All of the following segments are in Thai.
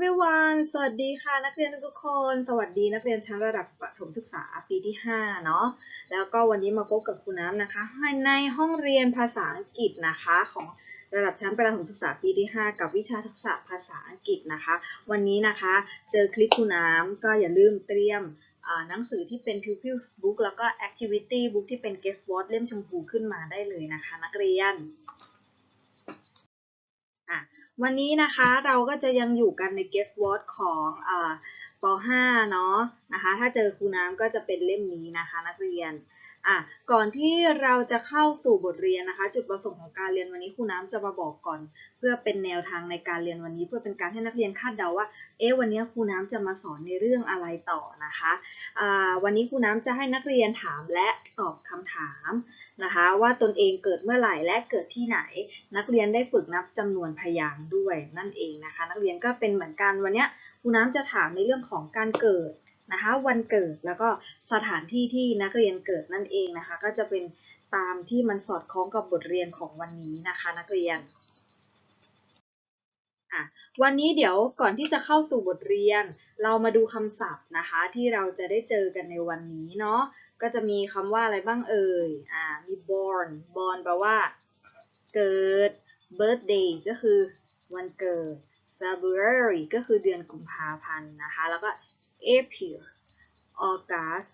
everyone สวัสดีค่ะ นักเรียนทุกคน สวัสดีนักเรียนชั้นระดับประถมศึกษาปีที่ 5 เนาะ แล้วก็วันนี้มาพบกับครูน้ำนะคะ ในห้องเรียนภาษาอังกฤษนะคะของระดับชั้นประถมศึกษาปีที่ 5 กับวิชาทักษะภาษาอังกฤษนะคะ วันนี้นะคะเจอคลิปครูน้ำก็อย่าลืมเตรียมหนังสือที่เป็น Pupils Book แล้วก็ Activity Book ที่เป็น Guest Word เล่มชมพูขึ้นมาได้เลยนะคะ นักเรียน วันนี้นะคะเราก็จะยังอยู่กันใน guest word ของอป .5 เนาะนะคะ ถ้าเจอครูน้ำก็จะเป็นเล่มนี้นะคะนักเรียน อะก่อนที่เราจะเข้าสู่บทเรียนนะคะ จุดประสงค์ของการเรียนวันนี้ครูน้ำจะมาบอกก่อน เพื่อเป็นแนวทางในการเรียนวันนี้ เพื่อเป็นการให้นักเรียนคาดเดาว่า เอ๊ะวันนี้ครูน้ำจะมาสอนในเรื่องอะไรต่อนะคะอ่าวันนี้ครูน้ำจะให้นักเรียนถามและตอบคำถามนะคะ ว่าตนเองเกิดเมื่อไหร่และเกิดที่ไหน นักเรียนได้ฝึกนับจำนวนพยางค์ด้วยนั่นเองนะคะ นักเรียนก็เป็นเหมือนกันวันนี้ครูน้ำจะถามในเรื่องของการเกิด นะคะ วันเกิดแล้วก็สถานที่ที่นักเรียนเกิดนั่นเองนะคะ ก็จะเป็นตามที่มันสอดคล้องกับบทเรียนของวันนี้นะคะ นักเรียนอะวันนี้เดี๋ยวก่อนที่จะเข้าสู่บทเรียน เรามาดูคำศัพท์นะคะ ที่เราจะได้เจอกันในวันนี้เนาะก็จะมีคำว่าอะไรบ้างเอ่ยอ่ามี born born แปลว่า เกิด birthday ก็คือวันเกิด February ก็คือเดือนกุมภาพันธ์นะคะ แล้วก็ April August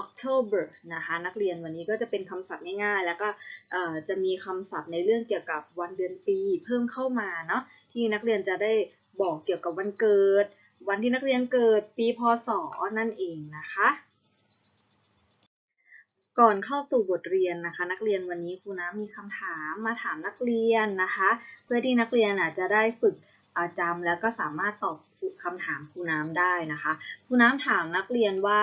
October นะคะนักเรียนวันนี้ก็จะเป็นคำศัพท์ง่ายๆ แล้วก็จะมีคำศัพท์ในเรื่องเกี่ยวกับวันเดือนปีเพิ่มเข้ามาเนาะที่นักเรียนจะได้บอกเกี่ยวกับวันเกิด วันที่นักเรียนเกิดปีพศนั่นเองนะคะ ก่อนเข้าสู่บทเรียนนะคะ นักเรียนวันนี้ครูน้ำมีคำถามมาถามนักเรียนนะคะ เพื่อที่นักเรียนอาจจะได้ฝึก จำแล้วก็สามารถตอบคำถามครูน้ำได้นะคะครูน้ำถามนักเรียนว่า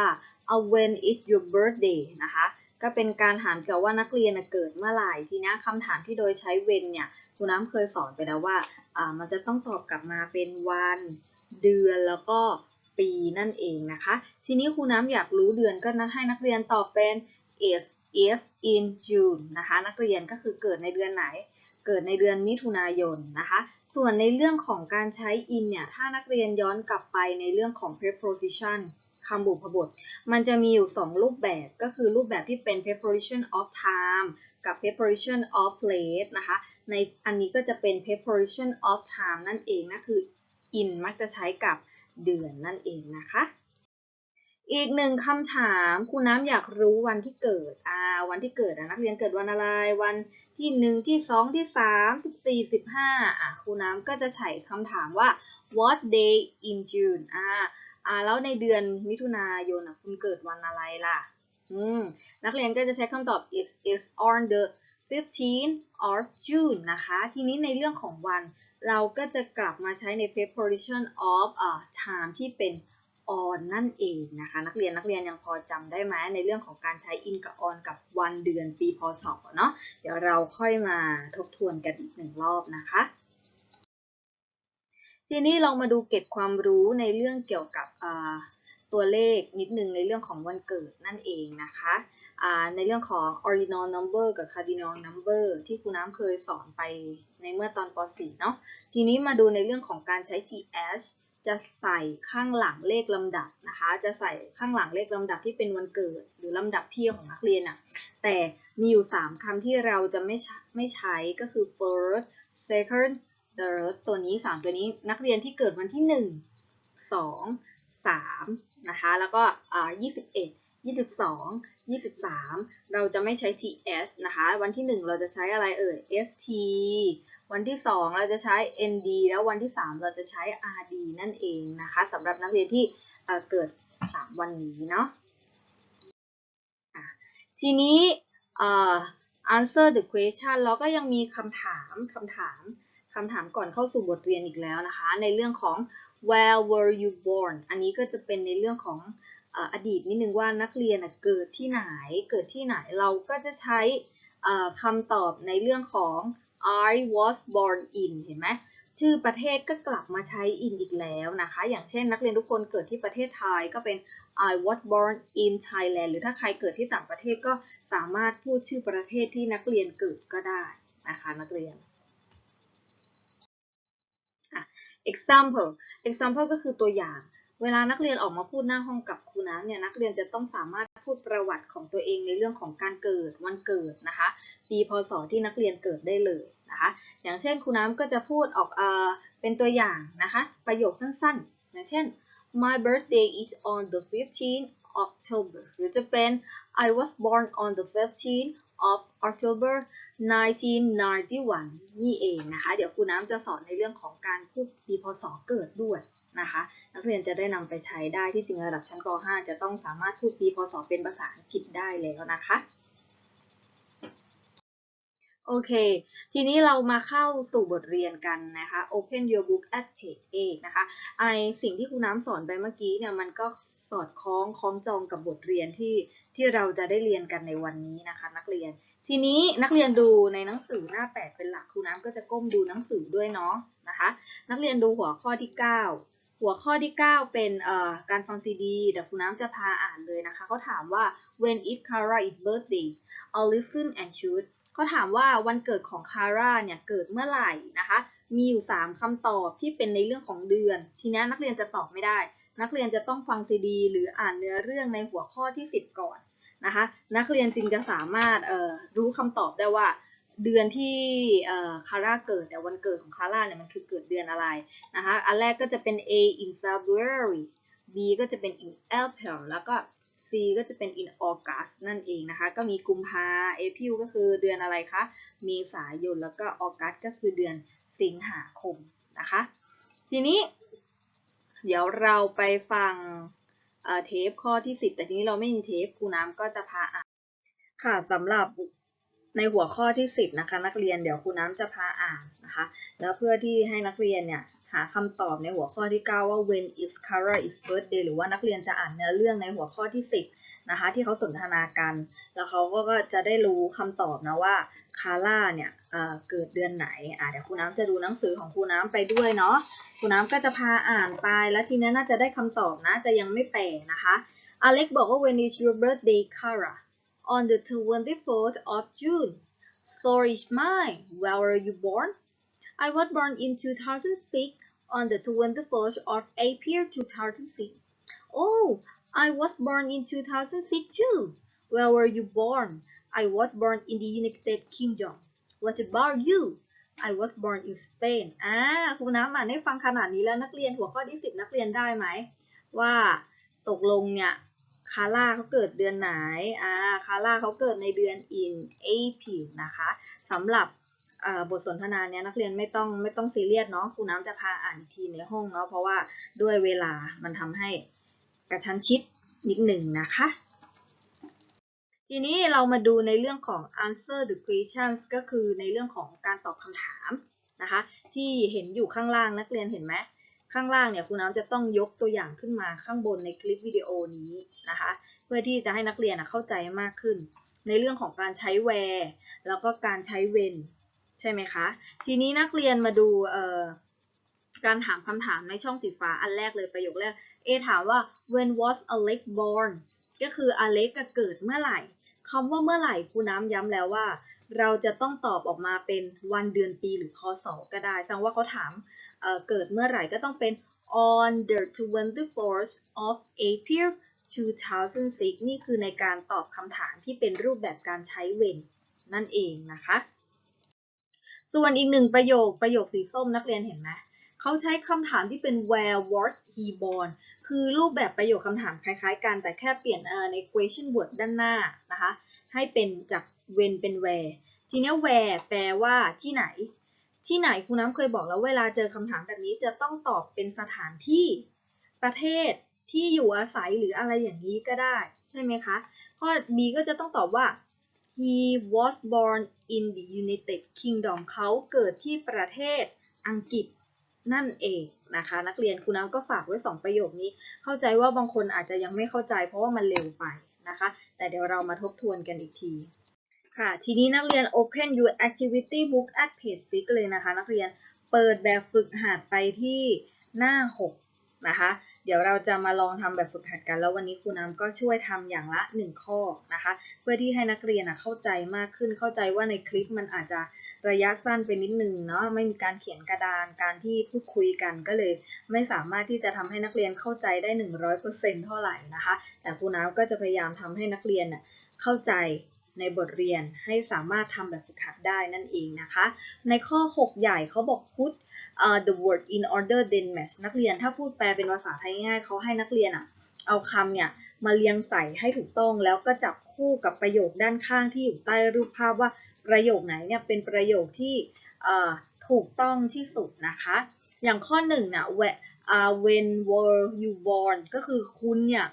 when is your birthday นะคะก็เป็นการถามเกี่ยวว่านักเรียนเกิดเมื่อไหร่ทีนี้คำถามที่โดยใช้ when เนี่ยครูน้ำเคยสอนไปแล้วว่ามันจะต้องตอบกลับมาเป็นวันเดือนแล้วก็ปีนั่นเองนะคะ ทีนี้ครูน้ำอยากรู้เดือนก็นัดให้นักเรียนตอบเป็น is is in June นะคะ นักเรียนก็คือเกิดในเดือนไหน เกิดในเดือนมิถุนายนนะคะ ส่วนในเรื่องของการใช้ in เนี่ย ถ้านักเรียนย้อนกลับไปในเรื่องของ preposition คำบุพบท มันจะมีอยู่ 2 รูปแบบ ก็คือรูปแบบที่เป็น preposition of time กับ preposition of place นะคะ ในอันนี้ก็จะเป็น preposition of time นั่นเองนะ คือ in มักจะใช้กับเดือนนั่นเองนะคะ อีกหนึ่งคำถาม ครูน้ำอยากรู้วันที่เกิด อ่า วันที่เกิดนักเรียนเกิดวันอะไร วันที่หนึ่งที่สองที่สามสิบสี่สิบห้าอ่าครูน้ำก็จะใช้คำถามว่า what day in June อ่าอ่าแล้วในเดือนมิถุนายนคุณเกิดวันอะไรล่ะอืมนักเรียนก็จะใช้คำตอบ is is on the 15 of June นะคะ ทีนี้ในเรื่องของวัน เราก็จะกลับมาใช้ใน preposition of uh, time ที่เป็น on นั่นเองนะคะ นักเรียนนักเรียนยังพอจำได้ไหมในเรื่องของการใช้ in กับ on กับวันเดือนปีพศเนาะเดี๋ยวเราค่อยมาทบทวนกันอีกหนึ่งรอบนะคะทีนี้เรามาดูเก็บความรู้ในเรื่องเกี่ยวกับตัวเลขนิดนึงในเรื่องของวันเกิดนั่นเองนะคะในเรื่องของ ordinal number กับ cardinal number ที่ครูน้ำเคยสอนไปในเมื่อตอนป .4 เนาะทีนี้มาดูในเรื่องของการใช้ th จะใส่ข้างหลังเลขลำดับนะคะ จะใส่ข้างหลังเลขลำดับที่เป็นวันเกิด หรือลำดับเที่ยวของนักเรียนอะแต่มีอยู่ 3คำที่เราจะไม่ไม่ใช้ก็คือ first second third ตัวนี้ 3 ตัวนี้นักเรียนที่เกิดวันที่ 1 2 3 นะคะ แล้วก็อ่า21 22 23 เราจะไม่ใช้ ts นะคะ วันที่ 1 เราจะใช้อะไรเอ่ย st วันที่ 2 เราจะใช้ nd แล้ววันที่ 3 เราจะใช้ rd นั่นเองนะคะสำหรับนักเรียนที่เกิด 3 วันนี้เนาะทีนี้ answer the question เราก็ยังมีคำถามคำถามคำถามก่อนเข้าสู่บทเรียนอีกแล้วนะคะ ในเรื่องของ where were you born อันนี้ก็จะเป็นในเรื่องของ อดีตนิดนึงว่านักเรียนเกิดที่ไหน เกิดที่ไหนเราก็จะใช้คำตอบในเรื่องของ I was born in เห็นไหมชื่อประเทศก็กลับมาใช้ in อีกแล้วนะคะ อย่างเช่นนักเรียนทุกคนเกิดที่ประเทศไทยก็เป็น I was born in Thailand หรือถ้าใครเกิดที่ต่างประเทศก็สามารถพูดชื่อประเทศที่นักเรียนเกิดก็ได้นะคะนักเรียน example example ก็คือตัวอย่าง เวลานักเรียนออกมาพูดหน้าห้องกับครูน้ำเนี่ยนักเรียนจะต้องสามารถพูดประวัติของตัวเองในเรื่องของการเกิดวันเกิดนะคะปีพศที่นักเรียนเกิดได้เลยนะคะอย่างเช่นครูน้ำก็จะพูดออกเออเป็นตัวอย่างนะคะประโยคสั้นๆ อย่างเช่น my birthday is on the 15th October หรือจะเป็น I was born on the 15th of October 1991 นี่เองนะคะ เดี๋ยวครูน้ำจะสอนในเรื่องของการพูดปีพศเกิดด้วย นะคะ นักเรียนจะได้นำไปใช้ได้ที่จริงระดับชั้นป .5 จะต้องสามารถพูดปีพศเป็นภาษาอังกฤษได้แล้วนะคะโอเค ทีนี้เรามาเข้าสู่บทเรียนกันนะคะ Open your book at page 8นะคะ ไอสิ่งที่ครูน้ำสอนไปเมื่อกี้เนี่ยมันก็สอดคล้องคล้องจองกับบทเรียนที่ที่เราจะได้เรียนกันในวันนี้นะคะ นักเรียน ทีนี้นักเรียนดูในหนังสือหน้า 8 เป็นหลักครูน้ำก็จะก้มดูหนังสือด้วยเนาะนะคะ นักเรียนดูหัวข้อที่ 9 หัวข้อที่ 9 เป็นเอ่อการฟังซีดีเดี๋ยวครูน้ำจะพาอ่านเลยนะคะเขาถามว่า when is Kara is birthday I'll listen and choose เขาถามว่าวันเกิดของคาร่าเนี่ยเกิดเมื่อไหร่นะคะ มีอยู่ 3คำตอบที่เป็นในเรื่องของเดือน ทีนี้นักเรียนจะตอบไม่ได้ นักเรียนจะต้องฟังซีดีหรืออ่านเนื้อเรื่องในหัวข้อที่ 10 ก่อนนะคะ นักเรียนจึงจะสามารถรู้คำตอบได้ว่า เดือนที่คาร่าเกิดแต่วันเกิดของคาร่าเนี่ยมันคือเกิดเดือนอะไรนะคะ อันแรกก็จะเป็น A in February B ก็จะเป็น in April แล้วก็ C ก็จะเป็น in August นั่นเองนะคะ ก็มีกุมภา April ก็คือเดือนอะไรคะ เมษายน แล้วก็ August ก็คือเดือนสิงหาคมนะคะ ทีนี้ เดี๋ยวเราไปฟังเเทปข้อที่ 10 แต่ทีนี้เราไม่มีเทปครูน้ำก็จะพาอ่านค่ะสำหรับ ในหัวข้อที่ 10นะคะนักเรียนเดี๋ยวครูน้ำจะพาอ่านนะคะ แล้วเพื่อที่ให้นักเรียนเนี่ยหาคำตอบในหัวข้อที่ 9 ว่า when is Kara is birthday หรือว่านักเรียนจะอ่านเนื้อเรื่องในหัวข้อที่ 10 นะคะ ที่เขาสนทนากัน แล้วเขาก็จะได้รู้คำตอบนะว่าคาร่าเนี่ยเเกิดเดือนไหนอะเดี๋ยวครูน้ำจะดูหนังสือของครูน้ำไปด้วยเนาะครูน้ำก็จะพาอ่านไปแล้วทีนี้น่าจะได้คำตอบนะจะยังไม่แปลนะคะอเล็กบอกว่า when is your birthday Kara on the 24th of June so is mine where were you born I was born in 2006 on the 24th of April 2006 oh I was born in 2006 too where were you born I was born in the United Kingdom what about you I was born in Spain อ่าครูน้ำอ่านให้ฟังขนาดนี้แล้วนักเรียนหัวข้อที่ 10 นักเรียนได้ไหม ว่าตกลงเนี่ย คาร่าเขาเกิดเดือนไหน อ่า คาร่าเขาเกิดในเดือน in April นะคะสำหรับบทสนทนาเนี้ยนักเรียนไม่ต้องไม่ต้องซีเรียสเนาะครูน้ำจะพาอ่านอีกทีในห้องเนาะเพราะว่าด้วยเวลามันทำให้กระชั้นชิดนิดหนึ่งนะคะ ทีนี้เรามาดูในเรื่องของ answer the questions ก็คือในเรื่องของการตอบคำถามนะคะ ที่เห็นอยู่ข้างล่างนักเรียนเห็นไหม ข้างล่างเนี่ยครูน้ำจะต้องยกตัวอย่างขึ้นมาข้างบนในคลิปวิดีโอนี้นะคะ เพื่อที่จะให้นักเรียนเข้าใจมากขึ้น ในเรื่องของการใช้ where แล้วก็การใช้ when ใช่ไหมคะ ทีนี้นักเรียนมาดูการถามคำถามในช่องสีฟ้าอันแรกเลยประโยคแรก A ถามว่า when was Alex born ก็คือ Alex เกิดเมื่อไหร่คำว่าเมื่อไหร่ครูน้ำย้ำแล้วว่า เราจะต้องตอบออกมาเป็นวันเดือนปีหรือพศก็ได้แสดงว่าเขาถามเเกิดเมื่อไหร่ก็ต้องเป็น on the 24th of April 2006 นี่คือในการตอบคำถามที่เป็นรูปแบบการใช้ when นั่นเองนะคะ ส่วนอีกหนึ่งประโยคประโยคสีส้มนักเรียนเห็นไหมเขาใช้คำถามที่เป็น where was he born คือรูปแบบประโยคคำถามคล้ายๆกัน แต่แค่เปลี่ยนใน question word ด้านหน้านะคะ ให้เป็นจาก when เป็น where ทีนี้ where แปลว่าที่ไหน ที่ไหนครูน้ำเคยบอกแล้วเวลาเจอคำถามแบบนี้จะต้องตอบเป็นสถานที่ประเทศที่อยู่อาศัยหรืออะไรอย่างนี้ก็ได้ ใช่ไหมคะ ข้อ B ก็จะต้องตอบว่า he was born in the United Kingdom เขาเกิดที่ประเทศอังกฤษนั่นเองนะคะ นักเรียนครูน้ำก็ฝากไว้ 2 ประโยคนี้ เข้าใจว่าบางคนอาจจะยังไม่เข้าใจเพราะว่ามันเร็วไปนะคะ แต่เดี๋ยวเรามาทบทวนกันอีกที ค่ะ ทีนี้นักเรียน open your activity book at page 6 เลยนะคะ นักเรียนเปิดแบบฝึกหัดไปที่หน้า 6 นะคะ เดี๋ยวเราจะมาลองทำแบบฝึกหัดกัน แล้ววันนี้ครูน้ำก็ช่วยทำอย่างละ 1 ข้อนะคะ เพื่อที่ให้นักเรียนเข้าใจมากขึ้น เข้าใจว่าในคลิปมันอาจจะระยะสั้นไปนิดนึงเนาะ ไม่มีการเขียนกระดาน การที่พูดคุยกันก็เลย ไม่สามารถที่จะทำให้นักเรียนเข้าใจได้ 100%เท่าไหร่นะคะ แต่ครูน้ำก็จะพยายามทำให้นักเรียนเข้าใจ ในบทเรียนให้สามารถทำแบบฝึกหัดได้นั่นเองนะคะ ในข้อ 6 ใหญ่เขาบอก put uh, the word in order then match นักเรียนถ้าพูดแปลเป็นภาษาไทยง่ายเขาให้นักเรียนอะเอาคำเนี่ยมาเรียงใส่ให้ถูกต้องแล้วก็จับคู่กับประโยคด้านข้างที่อยู่ใต้รูปภาพว่าประโยคไหนเนี่ยเป็นประโยคที่ถูกต้องที่สุดนะคะ อย่างข้อหนึ่งนี่ย when uh, when were you born ก็คือคุณเนี่ย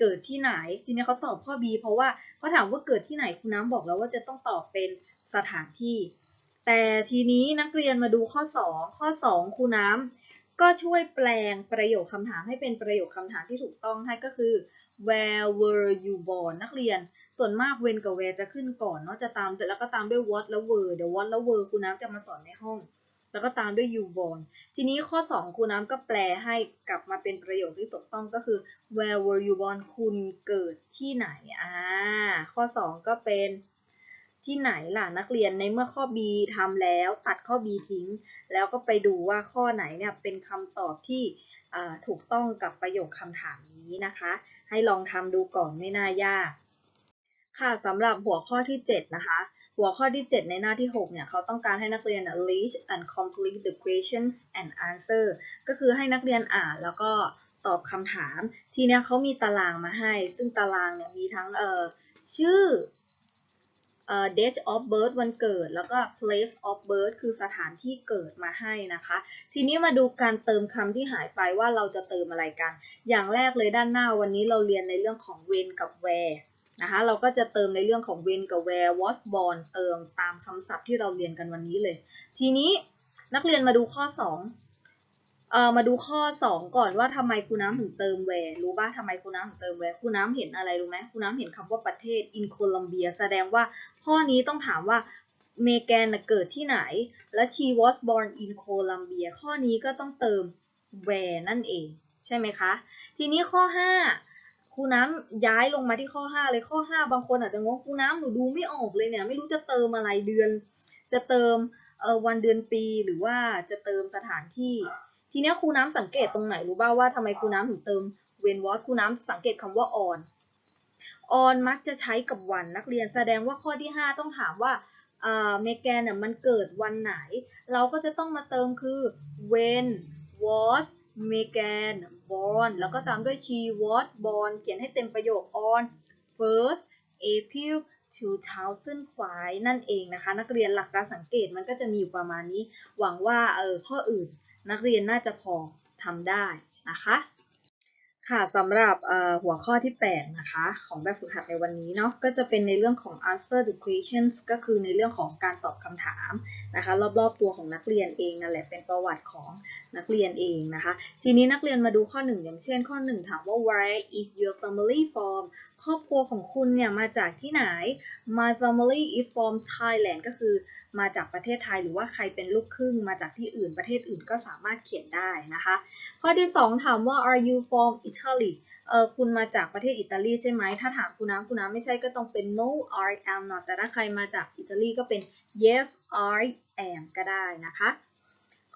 เกิดที่ไหน ทีนี้เขาตอบข้อ B เพราะว่าเขาถามว่าเกิดที่ไหนคุณน้ำบอกแล้วว่าจะต้องตอบเป็นสถานที่ แต่ทีนี้นักเรียนมาดูข้อ 2 ข้อ 2ครูน้ำก็ช่วยแปลงประโยคคำถามให้เป็นประโยคคำถามที่ถูกต้องให้ก็คือ where were you born นักเรียน ส่วนมาก when กับ where จะขึ้นก่อนเนาะจะตามแล้วก็ตามด้วย what แล้ว were เดี๋ยว what แล้ว were ครูน้ำจะมาสอนในห้อง แล้วก็ตามด้วย you born ทีนี้ข้อ 2 ครูน้ำก็แปลให้กลับมาเป็นประโยคที่ถูกต้องก็คือ where were you born คุณเกิดที่ไหนอ่าข้อ 2 ก็เป็นที่ไหนล่ะนักเรียนในเมื่อข้อ B ทำแล้วตัดข้อ B ทิ้ง แล้วก็ไปดูว่าข้อไหนเนี่ยเป็นคำตอบที่ถูกต้องกับประโยคคำถามนี้นะคะ ให้ลองทำดูก่อนไม่น่ายาก ค่ะสำหรับหัวข้อที่ 7 นะคะ หัวข้อที่ 7 ในหน้าที่ 6 เนี่ยเขาต้องการให้นักเรียน list and complete the questions and answer ก็คือให้นักเรียนอ่านแล้วก็ตอบคำถาม ทีเนี้ยเขามีตารางมาให้ ซึ่งตารางเนี่ยมีทั้งเอ่อชื่อ date of birth วันเกิด แล้วก็ place of birth คือสถานที่เกิดมาให้นะคะ ทีนี้มาดูการเติมคำที่หายไปว่าเราจะเติมอะไรกัน อย่างแรกเลยด้านหน้าวันนี้เราเรียนในเรื่องของ when กับ where นะคะเราก็จะเติมในเรื่องของ when กับ where was born เติมตามคำศัพท์ที่เราเรียนกันวันนี้เลย ทีนี้นักเรียนมาดูข้อ2เอ่อมาดูข้อ 2 ก่อนว่าทำไมครูน้ำถึงเติมแวร์รู้ป่ะทำไมครูน้ำถึงเติมแวร์ครูน้ำเห็นอะไรรู้ไหมครูน้ำเห็นคำว่าประเทศ in Colombia แสดงว่าข้อนี้ต้องถามว่าเมแกนเกิดที่ไหน และ she was born in Colombia ข้อนี้ก็ต้องเติม where นั่นเอง ใช่ไหมคะ ทีนี้ข้อ 5 ครูน้ำย้ายลงมาที่ข้อ 5 เลยข้อ 5 บางคนอาจจะงงครูน้ำหนูดูไม่ออกเลยเนี่ยไม่รู้จะเติมอะไรเดือน จะเติมวันเดือนปีหรือว่าจะเติมสถานที่ ทีนี้ครูน้ำสังเกตตรงไหนรู้บ้างว่าทำไมครูน้ำถึงเติมเวนวอตครูน้ำสังเกตคำว่า on on มักจะใช้กับวันนักเรียนแสดงว่าข้อที่ 5 ต้องถามว่าเมแกนเนี่ยมันเกิดวันไหน เราก็จะต้องมาเติมคือ when was Megan born แล้วก็ตามด้วย she was born เขียนให้เต็มประโยค on first April 2005 นั่นเองนะคะ นักเรียนหลักการสังเกตมันก็จะมีอยู่ประมาณนี้ หวังว่าเออข้ออื่นนักเรียนน่าจะพอทำได้นะคะ ค่ะสำหรับหัวข้อที่ 8 นะคะ ของแบบฝึกหัดในวันนี้เนาะก็จะเป็นในเรื่องของ answer the questions ก็คือในเรื่องของการตอบคำถามนะคะ รอบๆตัวของนักเรียนเองนั่นแหละเป็นประวัติของนักเรียนเองนะคะ ทีนี้นักเรียนมาดูข้อ 1 อย่างเช่นข้อ 1 ถามว่า where is your family from ครอบครัวของคุณเนี่ยมาจากที่ไหน my family is from Thailand ก็คือ มาจากประเทศไทย หรือว่าใครเป็นลูกครึ่งมาจากที่อื่นประเทศอื่นก็สามารถเขียนได้นะคะ ข้อที่ 2 ถามว่า are you from Italy เออคุณมาจากประเทศอิตาลีใช่ไหม ถ้าถามคุณน้ำคุณน้ำไม่ใช่ก็ต้องเป็น no I am not แต่ถ้าใครมาจากอิตาลีก็เป็น yes I am ก็ได้นะคะ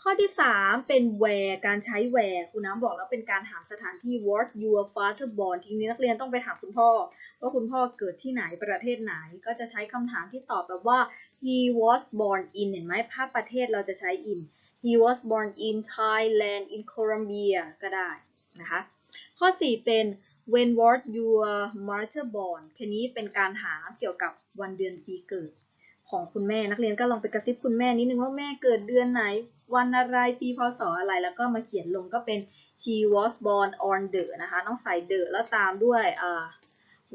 ข้อที่ 3 เป็น where การใช้ where คุณน้ำบอกแล้วเป็นการถามสถานที่ what your father born ทีนี้นักเรียนต้องไปถามคุณพ่อ ว่าคุณพ่อเกิดที่ไหนประเทศไหน ก็จะใช้คำถามที่ตอบแบบว่า he was born in เห็นไหมภาพประเทศเราจะใช้ in he was born in Thailand in Colombia ก็ได้นะคะ ข้อ 4 เป็น when was your mother born แค่นี้เป็นการถามเกี่ยวกับวันเดือนปีเกิด ของคุณแม่นักเรียนก็ลองไปกระซิบคุณแม่นิดนึงว่าแม่เกิดเดือนไหน วันอะไรปีพศอะไรแล้วก็มาเขียนลงก็เป็น she was born on the นะคะ ต้องใส่ the แล้วตามด้วย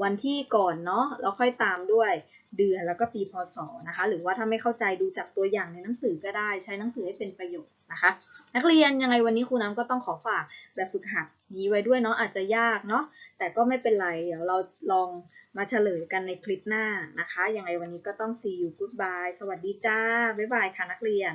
วันที่ก่อนเนาะแล้วค่อยตามด้วยเดือนแล้วก็ปีพศนะคะ หรือว่าถ้าไม่เข้าใจดูจากตัวอย่างในหนังสือก็ได้ ใช้หนังสือให้เป็นประโยชน์นะคะ นักเรียนยังไงวันนี้ครูน้ำก็ต้องขอฝากแบบฝึกหัดนี้ไว้ด้วยเนาะอาจจะยากเนาะแต่ก็ไม่เป็นไร เดี๋ยวเราลองมาเฉลยกันในคลิปหน้านะคะ ยังไงวันนี้ก็ต้อง see you goodbye สวัสดีจ้า บ๊ายบายค่ะนักเรียน